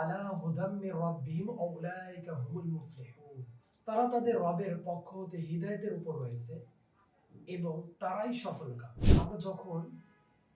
আলা হুদাম্মি রব্বিহিম হুমুল মুফলিহুন তারা তাদের রবের পক্ষ হতে হৃদায়তের উপর রয়েছে এবং তারাই সফলকাম। আমরা যখন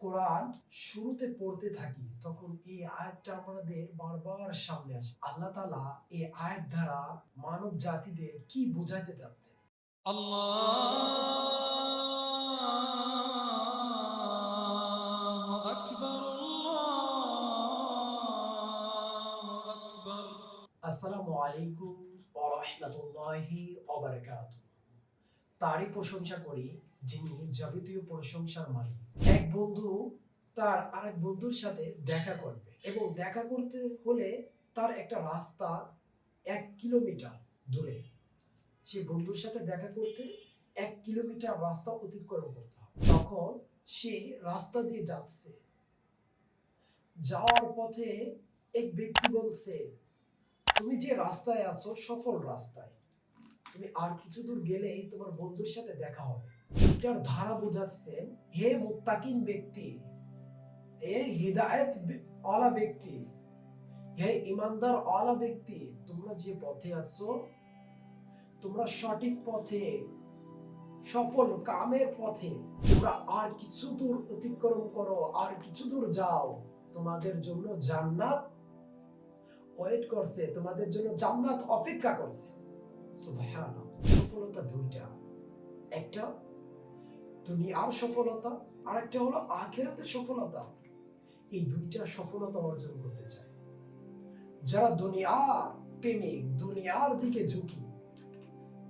কোরআন শুরুতে পড়তে থাকি, তখন এই আয়াতটা আমাদের বারবার সামনে আসে। আল্লাহ তালা এই আয়াত দ্বারা মানব জাতিদের কি বোঝাইতে চাচ্ছে? আল্লাহ আসসালামু আলাইকুম ওয়া রাহমাতুল্লাহি ওয়া বারাকাতুহু। তারই প্রশংসা করি যিনি যাবতীয় প্রশংসার মালিক। এক বন্ধু তার আরেক বন্ধুর সাথে দেখা করবে এবং দেখা করতে হলে তার একটা রাস্তা এক কিলোমিটার দূরে। সে বন্ধুর সাথে দেখা করতে এক কিলোমিটার রাস্তা অতিক্রম করতে হবে। তখন সে রাস্তা দিয়ে যাচ্ছে। যাওয়ার পথে এক ব্যক্তি বলছে তুমি যে রাস্তায় আছো সফল রাস্তায়, তুমি আর কিছু দূর গেলেই তোমার বন্ধুর সাথে দেখা হবে। এটার ধারা বোঝাচ্ছে, হে মুত্তাকিন ব্যক্তি, হে হৃদায়ত আলা ব্যক্তি, হে ইমানদার আলা ব্যক্তি, তোমরা যে পথে আছো, তোমরা সঠিক পথে, সফল কামের পথে, তোমরা আর কিছু দূর অতিক্রম করো, আর কিছু দূর যাও, তোমাদের জন্য জান্নাত ওয়েট করছে, তোমাদের জন্য জান্নাত অপেক্ষা করছে। সফলতা দুইটা। একটা দুনিয়ার সফলতা আর একটা হলো আখেরাতের সফলতা। এই দুইটা সফলতা অর্জন করতে চায়। যারা দুনিয়ার প্রেমিক, দুনিয়ার দিকে ঝুঁকি,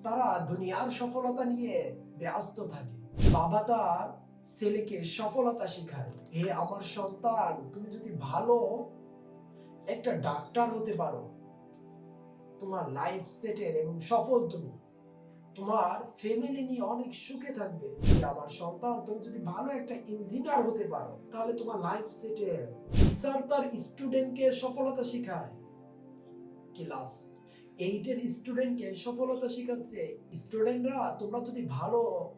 তারা দুনিয়ার সফলতা নিয়ে ব্যস্ত থাকে। বাবা তার ছেলেকে সফলতা শেখায়, হে আমার সন্তান, তুমি যদি ভালো একটা ডাক্তার হতে পারো। তোমার লাইফ সেটেল এবং সফল তুমি। তোমার ফ্যামিলি নিয়ে অনেক সুখে থাকবে। আমার সন্তান তুমি যদি ভালো একটা ইঞ্জিনিয়ার হতে পারো, তাহলে তোমার লাইফ সেটেল স্যার তার স্টুডেন্টকে সফলতা শেখায়। ক্লাস এইটের স্টুডেন্টকে সফলতা শেখাচ্ছে। স্টুডেন্টরা তোমরা যদি ভালো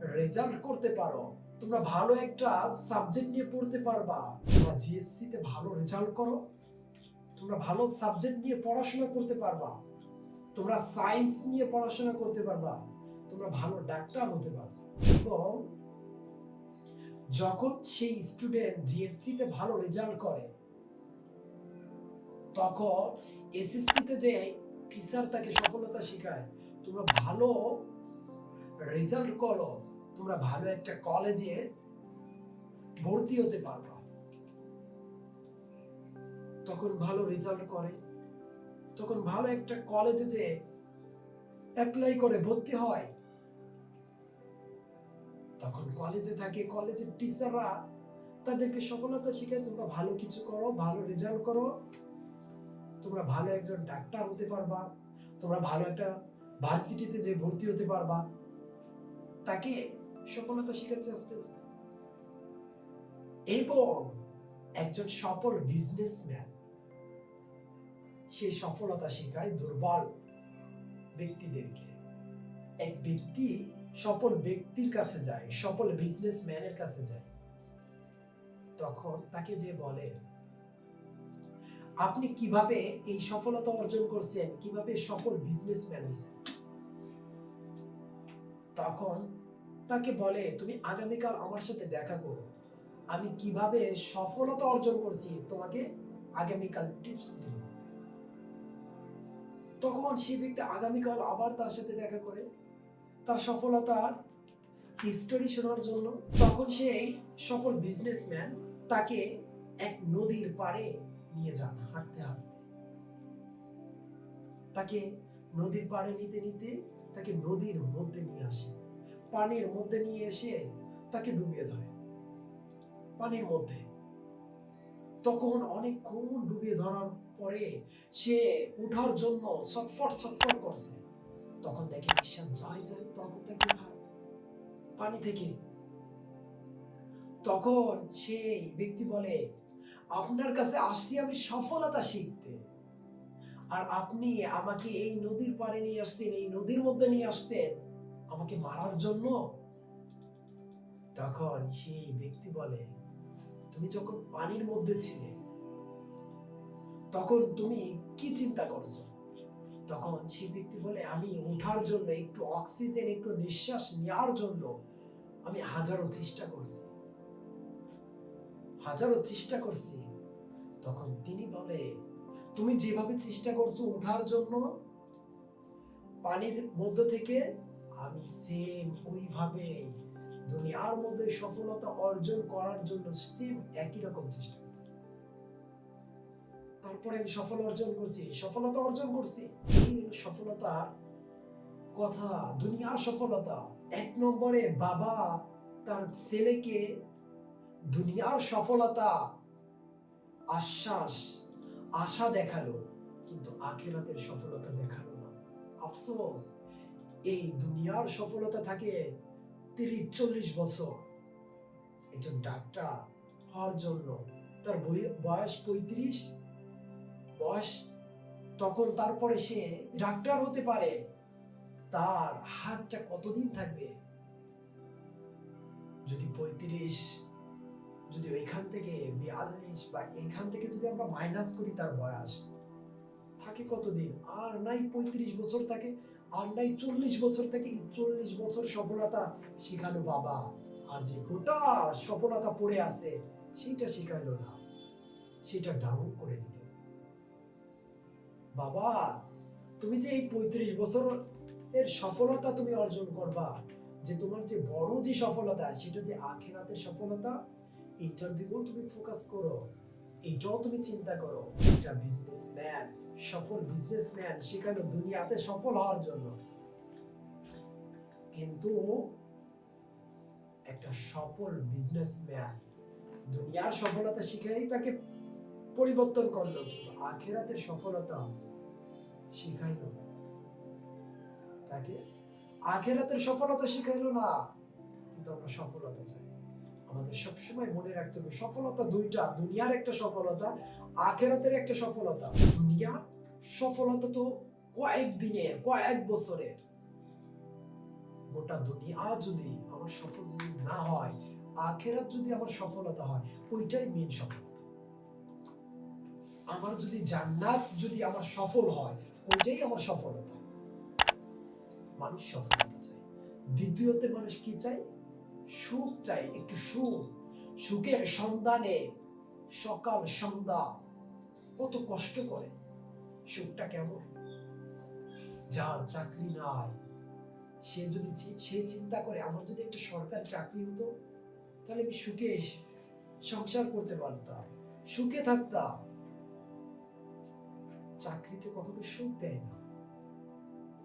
রেজাল্ট করতে পারো, তোমরা ভালো একটা সাবজেক্ট নিয়ে পড়তে পারবা। তোমরা জিএসসি তে ভালো রেজাল্ট করো। তোমরা ভালো সাবজেক্ট নিয়ে পড়াশোনা করতে পারবা। তোমরা সায়েন্স নিয়ে পড়াশোনা করতে পারবা। তোমরা ভালো ডাক্তার হতে পারবা। এবং যখন সেই স্টুডেন্ট জিএসসি তে ভালো রেজাল্ট করে, তখন এসএসসি তে যে টিচার তাকে সফলতা শেখায়, তোমরা ভালো রেজাল্ট করো। তোমরা ভালো একটা কলেজে ভর্তি হতে পারবা। তখন ভালো রেজাল্ট করে, তখন ভালো একটা কলেজে যে অ্যাপ্লাই করে ভর্তি হয়। তখন কলেজে থাকে কলেজের টিচাররা তাদেরকে সফলতা শেখায়, তোমরা ভালো কিছু করো, ভালো রেজাল্ট করো। তোমরা ভালো একজন ডাক্তার হতে পারবা, তোমরা ভালো একটা ভার্সিটিতে যে ভর্তি হতে পারবা, তাকে সফলতা শেখাচ্ছে আস্তে আস্তে। এবং একজন সফল বিজনেসম্যান সে সফলতা শেখায় দুর্বল ব্যক্তিদেরকে। এক ব্যক্তি সফল ব্যক্তির কাছে যায়, সফল বিজনেসম্যানের কাছে যায়, তখন তাকে যে বলে, আপনি কীভাবে এই সফলতা অর্জন করছেন? কীভাবে সফল বিজনেসম্যান হয়েছেন? তখন তাকে বলে, তুমি আগামীকাল আমার সাথে দেখা করো। আমি কীভাবে সফলতা অর্জন করছি, তোমাকে আগামীকাল টিপস দিব। তখন সে ব্যক্তি আগামীকাল আবার তার সাথে দেখা করে। তার সফলতার হিস্টোরি শোনার জন্য। তখন সেই সফল বিজনেসম্যান তাকে এক নদীর পাড়ে নিয়ে যান হাঁটতে হাঁটতে। তাকে নদীর পাড়ে নিতে নিতে তাকে নদীর মধ্যে নিয়ে আসে। পানির মধ্যে নিয়ে এসে তাকে ডুবিয়ে ধরে। পানির মধ্যে। তখন অনেকক্ষণ ডুবিয়ে ধরার পরে সে উঠার জন্য ছটফট ছটফট করছে। তখন দেখে নিঃশ্বাস যায় যায় তখন তাকে পানি থেকে। তখন সেই ব্যক্তি বলে, আপনার কাছে আসছি আমি সফলতা শিখতে। আর আপনি আমাকে এই নদীর পাড়ে নিয়ে আসছেন, এই নদীর মধ্যে নিয়ে আসছেন। আমাকে মারার জন্য? তখন সেই ব্যক্তি বলে তুমি যখন পানির মধ্যে ছিলে, তখন তুমি কি চিন্তা করছ? তখন সে ব্যক্তি বলে, আমি ওঠার জন্য একটু অক্সিজেন, একটু নিঃশ্বাস নেওয়ার জন্য আমি হাজারো চেষ্টা করছি। হাজারো চেষ্টা করছি। তখন তিনি বলে, তুমি যেভাবে চেষ্টা করছ ওঠার জন্য, পানির মধ্য থেকে আমি সেম ওইভাবে দুনিয়ার মধ্যে সফলতা অর্জন করার জন্য সেম একই রকম চেষ্টা করছি। তারপরে আমি সফল অর্জন করছি, সফলতা অর্জন করছি। এই সফলতা কথা, দুনিয়ার সফলতা, এক নম্বরে বাবা তার ছেলেকে দুনিয়ার সফলতা, আশ্বাস, আশা দেখাল, কিন্তু আখেরাতের সফলতা দেখাল না। আফসোস, এই দুনিয়ার সফলতা থাকে তিরিশ, চল্লিশ বছর। একজন ডাক্তার হওয়ার জন্য তার বয়স পঁয়ত্রিশ। বয়স তখন তারপরে সে ডাক্তার হতে পারে। তার হাতটা কতদিন থাকবে? যদি পঁয়ত্রিশ, যদি ওইখান থেকে বিয়াল্লিশ বা এইখান থেকে যদি আমরা মাইনাস করি তার বয়স, থাকে কতদিন? আর নাই পঁয়ত্রিশ বছর থাকে। আর নাই চল্লিশ বছর থেকে চল্লিশ বছর সফলতা শিখালো বাবা। আর যে গোটা সফলতা পড়ে আছে, সেটা শিখাইলো না। সেটা ডাউন করে দিল। বাবা, তুমি যে এই পঁয়ত্রিশ বছর এর সফলতা তুমি অর্জন করবা, যে তোমার যে বড় যে সফলতা, সেটা যে আখেরাতের সফলতা, এইটার দিকেও তুমি ফোকাস করো। এইটাও তুমি চিন্তা করো এটা বিজনেসম্যান সফল বিজনেসম্যান সেখানে দুনিয়াতে সফল হওয়ার জন্য। কিন্তু একটা সফল বিজনেসম্যান দুনিয়ার সফলতা শিখাই তাকে পরিবর্তন করল, কিন্তু আখেরাতের সফলতা শিখাইলো তাকে আখেরাতের সফলতা শিখাইলো না, কিন্তু আমরা সফলতা চাই। আমাদের সবসময় মনে রাখতে হবে, সফলতা দুইটা, দুনিয়ার একটা সফলতা, আখেরাতের একটা সফলতা। দুনিয়া সফলতা তো কয়েক দিনের কয়েক বছরের। গোটা দুনিয়া যদি আমার সফল যদি না হয়, আখেরাত যদি আমার সফলতা হয়, ওইটাই মেন সফলতা। আমার যদি জান্নাত যদি আমার সফল হয়, ওইটাই আমার সফলতা। মানুষ সফলতা চায়। দ্বিতীয়তে মানুষ কি চায়? সুখ চাই, একটু সুখ। সুখের সন্ধানে সকাল, সন্ধ্যা কত কষ্ট করে। সুখটা কেমন? যার চাকরি নাই, সে যদি সে চিন্তা করে, আমার যদি একটা সরকারি চাকরি হতো, তাহলে আমি সুখে সংসার করতে পারতাম, সুখে থাকতাম। চাকরিতে কখনো সুখ দেয় না।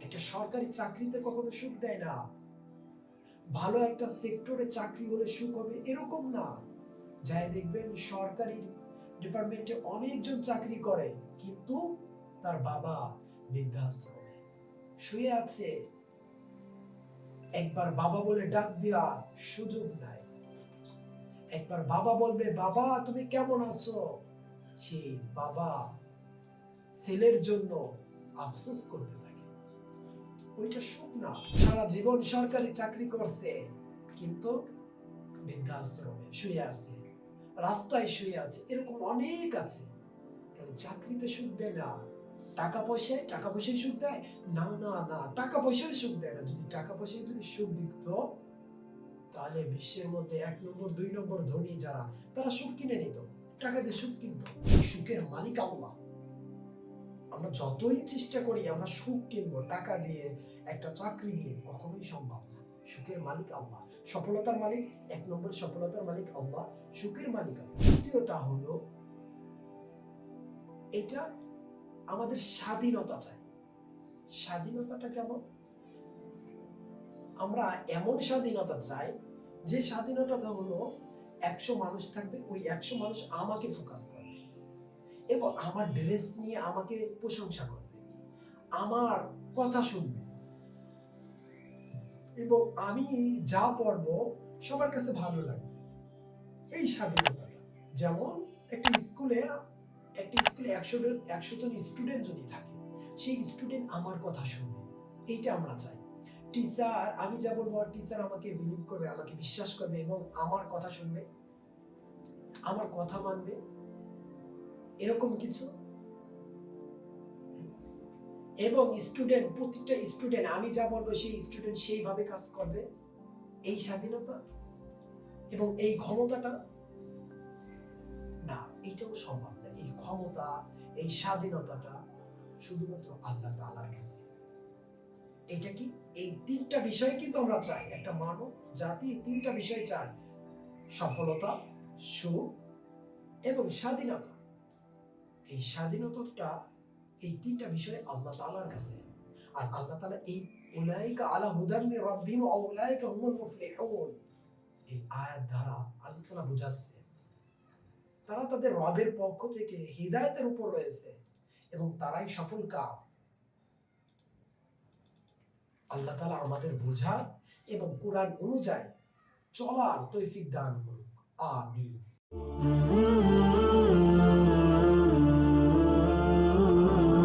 একটা সরকারি চাকরিতে কখনো সুখ দেয় না। ভালো একটা সেক্টরে চাকরি হলে সুখ হবে, এরকম না। যাই দেখবেন সরকারি ডিপার্টমেন্টে অনেকজন চাকরি করে, কিন্তু তার বাবা বৃদ্ধাশ্রমে। শুয়ে আছে। একবার বাবা বলে ডাক দেওয়া সুযোগ নাই। একবার বাবা বলবে, বাবা, তুমি কেমন আছো? সে বাবা ছেলের জন্য আফসোস করতে ওইটা সুখ না। সারা জীবন সরকারি চাকরি করছে, কিন্তু বৃদ্ধাশ্রমে শুয়ে আছে, রাস্তায় শুয়ে আছে, এরকম অনেক আছে। তাহলে চাকরিতে সুখ দেয় না। টাকা পয়সায় টাকা পয়সায় সুখ দেয়? না না না, টাকা পয়সায় সুখ দেয় না। যদি টাকা পয়সায় যদি সুখ দিত, তাহলে বিশ্বের মধ্যে এক নম্বর, দুই নম্বর ধনী যারা, তারা সুখ কিনে নিত। টাকা দিয়ে সুখ কিনত। সুখের মালিক আল্লাহ। আমরা যতই চেষ্টা করি আমরা সুখ কিনবো, টাকা দিয়ে, একটা চাকরি দিয়ে, কখনোই সম্ভব না। সুখের মালিক আল্লাহ। সফলতার মালিক, এক নম্বর সফলতার মালিক আল্লাহ, সুখের মালিক আল্লাহ। দ্বিতীয়টা হলো, এটা আমাদের স্বাধীনতা চাই। স্বাধীনতাটা কেমন? আমরা এমন স্বাধীনতা চাই, যে স্বাধীনতাটা হলো একশো মানুষ থাকবে, ওই একশো মানুষ আমাকে ফোকাস করবে এবং আমার ড্রেস নিয়ে আমাকে প্রশংসা করবে, আমার কথা শুনবে। এবং আমি যা পড়ব সবার কাছে ভালো লাগবে। এই স্বাধীনতাটা। যেমন একটা স্কুলে একটা স্কুলে একশো একশো জন স্টুডেন্ট যদি থাকে, সেই স্টুডেন্ট আমার কথা শুনবে। এইটা আমরা চাই। টিচার আমি যা বলব টিচার আমাকে বিলিভ করবে, আমাকে বিশ্বাস করবে এবং আমার কথা শুনবে, আমার কথা মানবে। এরকম কিছু? এবং স্টুডেন্ট প্রতিটা স্টুডেন্ট আমি যা বলব সেই স্টুডেন্ট সেইভাবে কাজ করবে। এই স্বাধীনতা এবং এই ক্ষমতাটা? না এইটাও সম্ভব না। এই ক্ষমতা, এই স্বাধীনতাটা শুধুমাত্র আল্লাহ তাআলার কাছে। এটা কি? এই তিনটা বিষয় কিন্তু আমরা চাই? একটা মানব জাতি, তিনটা বিষয় চাই। সফলতা, সুখ এবং স্বাধীনতা। এই স্বাধীনতাটা এই তিনটা বিষয় আল্লাহ তাআলার কাছে। আর আল্লাহ তাআলা এই উলাইকা আলা উলাইকা হুমুল মুফলিহুন। এই আয়াত দ্বারা আল্লাহ বুঝাচ্ছে, তারা তাদের রবের পক্ষ থেকে হিদায়তের উপর রয়েছে এবং তারাই সফল কাম আল্লাহ তাআলা আমাদের বোঝার এবং কোরআন অনুযায়ী চলার তৌফিক দান করুক। আমিন।